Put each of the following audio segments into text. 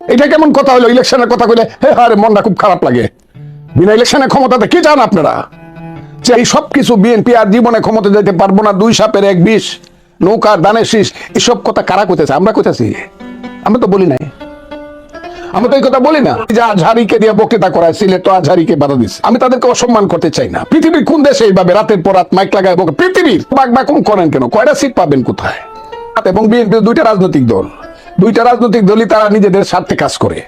এটা কেমন কথা হলো? ইলেকশনের কথা কইলে, হে আরে মনটা খুব খারাপ লাগে। বিনা ইলেকশনের ক্ষমতাতে কি চান আপনারা? যে এই সব কিছু বিএনপি আর জীবনে ক্ষমতা যেতে পারব না, দুই সাপের এক বিষ নৌকার দানের শীষ, এসব কথা কারা কইতেছে? আমরা কইতেছি। আমরা তো বলি নাই। আমরা তো এই কথা বলি না। যে আজহারিকে দিয়ে বক্তৃতা করায়, সিলেট তো আজহারিকে বাধা দিচ্ছে আমি তাদেরকে অসম্মান করতে চাই না। পৃথিবীর কোন দেশে এইভাবে রাতের পর রাত মাইক লাগায় পৃথিবীর বাক বাকুম করেন কেন? কয়টা সিট পাবেন কোথায়? এবং বিএনপি দুইটা রাজনৈতিক দল। দুইটা রাজনৈতিক দলই তারা নিজেদের স্বার্থে কাজ করে।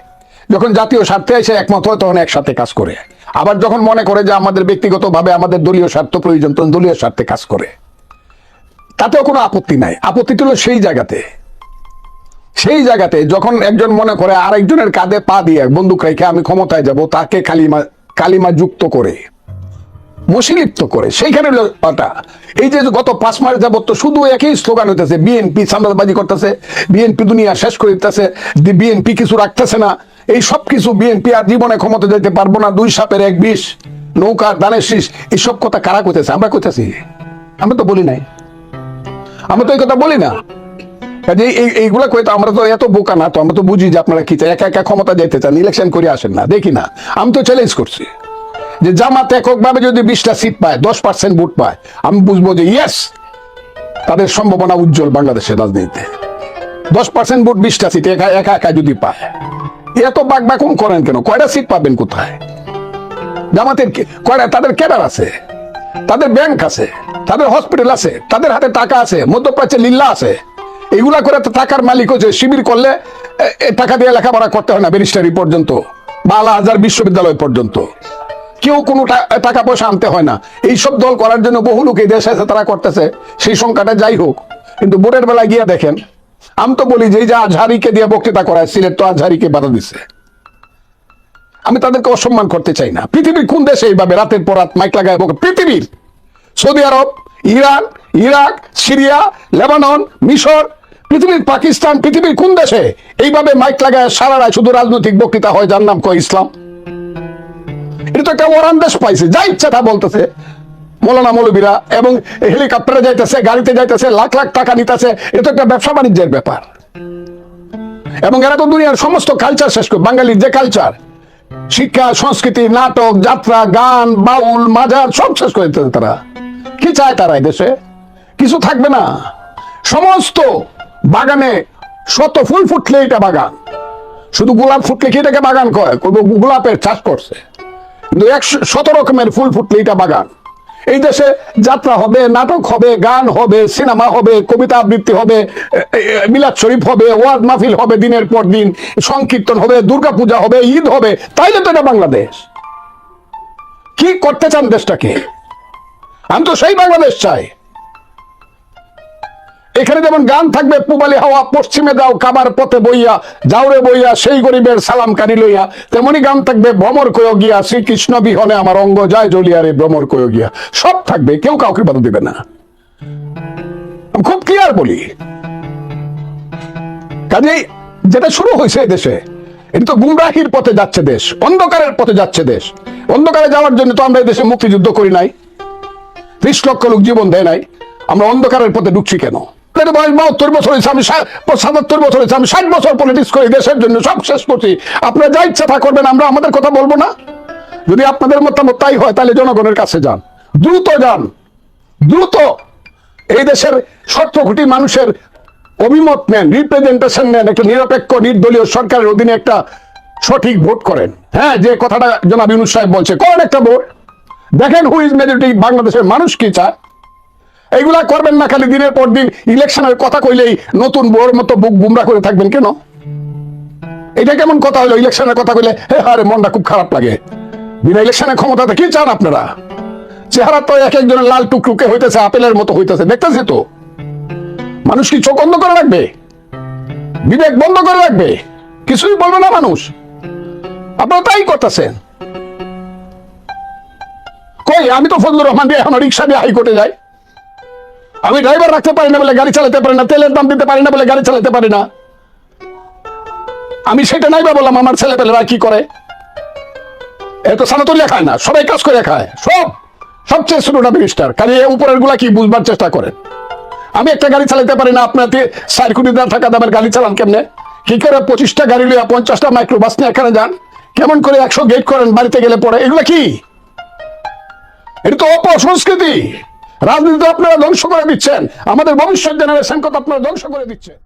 যখন জাতীয় স্বার্থে এসে একমত হয়, তখন একসাথে কাজ করে। আবার যখন মনে করে যে আমাদের ব্যক্তিগতভাবে আমাদের দলীয় স্বার্থ প্রয়োজন, তখন দলীয় স্বার্থে কাজ করে। তাতেও কোনো আপত্তি নাই। আপত্তিটা হলো সেই জায়গাতে। সেই জায়গাতে যখন একজন মনে করে আরেকজনের কাঁধে পা দিয়ে বন্দুক রেখে আমি ক্ষমতায় যাব, তাকে কালিমা কালিমা যুক্ত করে। মুশিলিপ্ত করে, সেইখানে ওটা এই যে গত পাঁচ মাস যাবত তো শুধু একই স্লোগান হইতেছে বিএনপি সামলাবাজি করতেছে বিএনপি দুনিয়া শেষ করে দিতেছে বিএনপি কিছু রাখতেছে না, এই সব কিছু বিএনপি আর জীবনে ক্ষমতা যেতে পারব না, দুই সাপের এক বিষ নৌকার দানের শীষ এইসব কথা কারা কইতেছে? আমরা কইতেছি। আমরা তো বলি নাই। আমরা তো এই কথা বলি না। কাজে এই এইগুলা কই তো আমরা তো এত বোকা না, তো আমরা তো বুঝি যে আপনারা কি চাই, একা একা ক্ষমতা যেতে চান ইলেকশন করে আসেন না, দেখি না। আমি তো চ্যালেঞ্জ করছি। যে জামাত এককভাবে যদি বিশটা সিট পায়, দশ পার্সেন্ট ভোট পায়, আমি বুঝব যে ইয়েস তাদের সম্ভাবনা উজ্জ্বল বাংলাদেশের রাজনীতিতে। দশ পার্সেন্ট ভোট, বিশটা সিট একা একা একা যদি পায়। এত বাক বাকুম করেন কেন? কয়টা সিট পাবেন কোথায়? জামাতের কয়টা তাদের ক্যাডার আছে, তাদের ব্যাংক আছে, তাদের হসপিটাল আছে, তাদের হাতে টাকা আছে, মধ্যপ্রাচ্যে লিল্লা আছে। এগুলা করে তো টাকার মালিক হচ্ছে, শিবির করলে টাকা দিয়ে লেখাপড়া করতে হয় না, ব্যারিস্টারি পর্যন্ত বা আলা হাজার বিশ্ববিদ্যালয় পর্যন্ত। কেউ কোনো টাকা পয়সা আনতে হয় না। এইসব দল করার জন্য বহু লোক এই দেশে আছে, তারা করতেছে। সেই সংখ্যাটা যাই হোক, কিন্তু ভোটের বেলায় গিয়া দেখেন, আমি তো বলি যে যে আজহারিকে দিয়ে বক্তৃতা করায়, সিলেট তো আজহারিকে বাধা দিছে। আমি তাদেরকে অসম্মান করতে চাই না। পৃথিবীর কোন দেশে এইভাবে রাতের পর রাত মাইক লাগায় পৃথিবীর! Saudi Arab, Iran, Iraq, Syria, Lebanon, মিশর, পৃথিবীর পাকিস্তান, পৃথিবীর কোন দেশে এইভাবে মাইক লাগায় সারা রায় শুধু রাজনৈতিক বক্তৃতা হয়, যার নাম কয় ইসলাম। এটা তো একটা ওরান দেশ পাইছে, যা ইচ্ছা তা বলতেছে। মৌলানা মৌলবীরা, এবং হেলিকপ্টারে যাইতেছে, গাড়িতে যাইতেছে, লাখ লাখ টাকা নিতেছে, এটা তো একটা ব্যবসা বাণিজ্যের ব্যাপার। এবং এরা তো দুনিয়ার সমস্ত কালচার শেষ করে, বাঙালির যে কালচার শিক্ষা, সংস্কৃতি, নাটক, যাত্রা, গান, বাউল, মাজার, সব শেষ করে দিতেছে তারা। কি চায় তারা দেশে? কিছু থাকবে না। সমস্ত বাগানে শত ফুল ফুটলে এটা বাগান। শুধু গোলাপ ফুটলে কি এটাকে বাগান কয়? গোলাপের চাষ করছে। শত রকমের ফুল ফুটলে এটা বাগান। এই দেশে যাত্রা হবে, নাটক হবে, গান হবে, সিনেমা হবে, কবিতা আবৃত্তি হবে মিলাদ শরীফ হবে, ওয়াজ মাহফিল হবে দিনের পর দিন, সংকীর্তন হবে দুর্গা পূজা হবে, ঈদ হবে, তাইলে তো এটা বাংলাদেশ। কি করতে চান দেশটাকে? আমি তো সেই বাংলাদেশ চাই। এখানে যেমন গান থাকবে, পুবালি হাওয়া পশ্চিমে যাও, কাবার পথে বইয়া যাওরে বইয়া, সেই গরিবের সালাম কানি লইয়া। তেমনি গান থাকবে, ভ্রমর কয় গিয়া, শ্রীকৃষ্ণ বিহনে আমার অঙ্গ যায় জ্বলিয়া রে, ভ্রমর কয় গিয়া। সব থাকবে, কেউ কাউকে বাধা দিবে না। খুব ক্লিয়ার বলি। কাজেই যেটা শুরু হয়েছে দেশে, এটা তো গুমরাহির পথে যাচ্ছে দেশ, অন্ধকারের পথে যাচ্ছে দেশ। অন্ধকারে যাওয়ার জন্য তো আমরা দেশে মুক্তিযুদ্ধ করি নাই। ত্রিশ লক্ষ লোক জীবন দেয় নাই। আমরা অন্ধকারের পথে ঢুকছি কেন? বয়স বাহাত্তর বছর হয়েছে, আমি সাতাত্তর বছর হয়েছে, আমি ষাট বছর পলিটিক্স করি দেশের জন্য সব শেষ করছি। আপনারা যা ইচ্ছা তা করবেন, আমরা আমাদের কথা বলব না। যদি আপনাদের মতামত তাই হয়, তাহলে জনগণের কাছে যান। দ্রুত যান। দ্রুত। এই দেশের সতেরো কোটি মানুষের অভিমত নেন রিপ্রেজেন্টেশন নেন, একটা নিরপেক্ষ, নির্দলীয় সরকারের অধীনে একটা সঠিক ভোট করেন। হ্যাঁ যে কথাটা জনাব ইউনুস সাহেব বলছে, করেন একটা ভোট। দেখেন হু ইজ মেজরিটি বাংলাদেশের মানুষ কি চায়? এইগুলা করবেন না খালি দিনের পর দিন ইলেকশনের কথা কইলেই নতুন বউর মতো বুক বুমরা করে থাকবেন কেন? এটা কেমন কথা হলো ইলেকশনের কথা কইলে? আরে মনটা খুব খারাপ লাগে। বিনা ইলেকশনের ক্ষমতাতে কি চান আপনারা? চেহারা তো এক একজনের লাল টুকটুকে হইতেছে, আপেলের মতো হইতেছে, দেখতেছে তো? মানুষ কি চোখ বন্ধ করে রাখবে? বিবেক বন্ধ করে রাখবে? কিছুই বলবে না মানুষ। আপনারা তাই করতেছেন। কই, আমি তো ফজলুর রহমান দিয়ে এখন রিক্সা দিয়ে হাইকোর্টে যাই। আমি ড্রাইভার রাখতে পারি না বলে গাড়ি চালাতে পারি না, তেলের দাম দিতে পারি না বলে গাড়ি চালাতে পারি না। আমি সেটা নাই বা বললাম, আমার ছেলে পেলেরা কি করে? এত সানাতরিয়া খায় না, সবাই কাজ করে খায়, সব, সবচেয়ে ছোটটা মিনিস্টার কাজে উপরেরগুলা কি বুঝবার চেষ্টা করেন? আমি একটা গাড়ি চালাতে পারি না আপনার ষাট কোটি দাম থাকা দামের গাড়ি চালান কেমনে? কি করে পঁচিশটা গাড়ি লিয়া পঞ্চাশটা মাইক্রো বাস নিয়ে এখানে যান? কেমন করে একশো গেট করেন বাড়িতে গেলে পরে? এগুলো কি? এটা তো অপসংস্কৃতি। রাজনীতি আপনারা ধ্বংস করে দিচ্ছেন। আমাদের ভবিষ্যৎ জেনারেশনকে আপনারা ধ্বংস করে দিচ্ছেন।